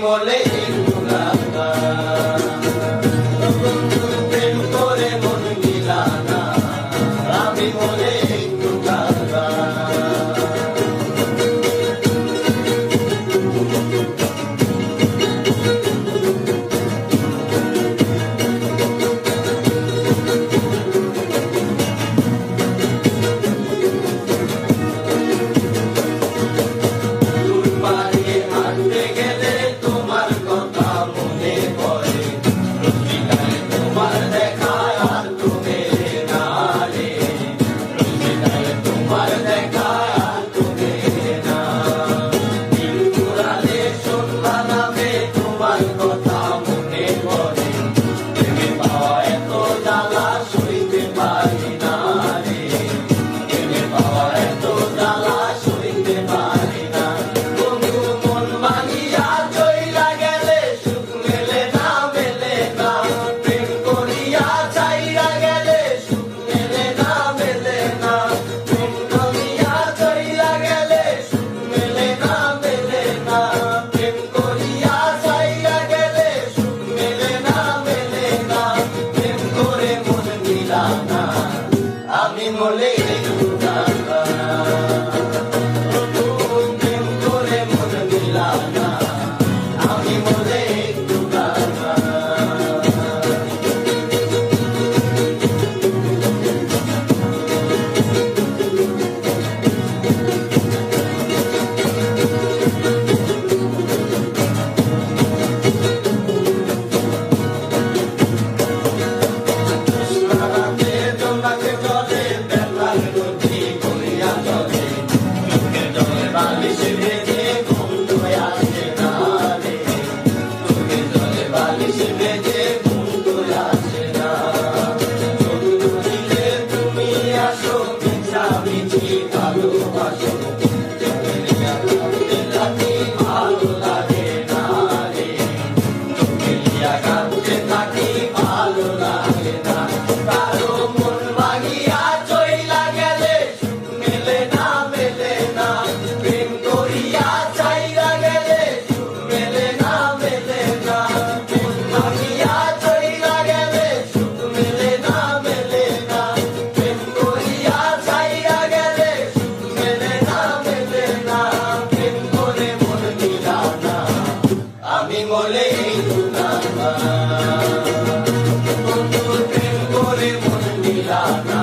মলে আমি মনে What they day 나게 Milano.